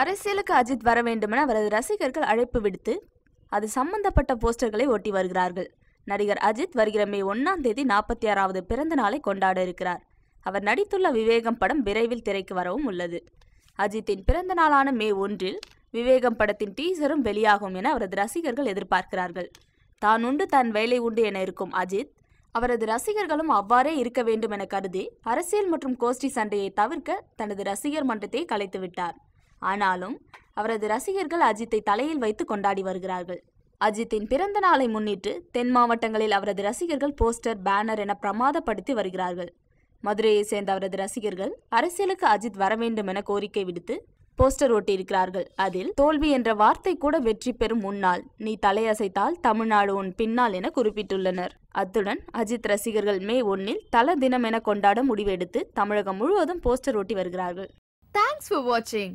அரசியலுக்கு அஜித் வர வேண்டுமென அவரது ரசிகர்கள் அழைப்பு விடுத்து அது சம்பந்தப்பட்ட போஸ்டர்களை ஒட்டி வருகிறார்கள். நடிகர் அஜித் வருகிற மே ஒன்னாம் தேதி நாற்பத்தி ஆறாவது பிறந்த நாளை கொண்டாட இருக்கிறார். அவர் நடித்துள்ள விவேகம் படம் விரைவில் திரைக்கு வரவும் உள்ளது. அஜித்தின் பிறந்த நாளான மே ஒன்றில் விவேகம் படத்தின் டீசரும் வெளியாகும் என அவரது ரசிகர்கள் எதிர்பார்க்கிறார்கள். தான் உண்டு தன் வேலை உண்டு என இருக்கும் அஜித் அவரது ரசிகர்களும் அவ்வாறே இருக்க வேண்டும் என கருதி அரசியல் மற்றும் கோஷ்டி சண்டையை தவிர்க்க தனது ரசிகர் மன்றத்தை கலைத்து விட்டார் ஆனாலும் அவரது ரசிகர்கள் அஜித்தை தலையில் வைத்து கொண்டாடி வருகிறார்கள். அஜித்தின் பிறந்த நாளை முன்னிட்டு தென் மாவட்டங்களில் அவரது ரசிகர்கள் போஸ்டர் பேனர் என பிரமாதப்படுத்தி வருகிறார்கள். மதுரையை சேர்ந்த அவரது ரசிகர்கள் அரசியலுக்கு அஜித் வர வேண்டும் என கோரிக்கை விடுத்து போஸ்டர் ஒட்டியிருக்கிறார்கள். அதில் தோல்வி என்ற வார்த்தை கூட வெற்றி பெறும் முன்னால் நீ தலையசைத்தால் தமிழ்நாடு உன் பின்னால் என குறிப்பிட்டுள்ளனர். அத்துடன் அஜித் ரசிகர்கள் மே ஒன்னில் தல தினம் என கொண்டாட முடிவெடுத்து தமிழகம் முழுவதும் போஸ்டர் ஒட்டி வருகிறார்கள். தேங்க்ஸ் ஃபார் வாட்சிங்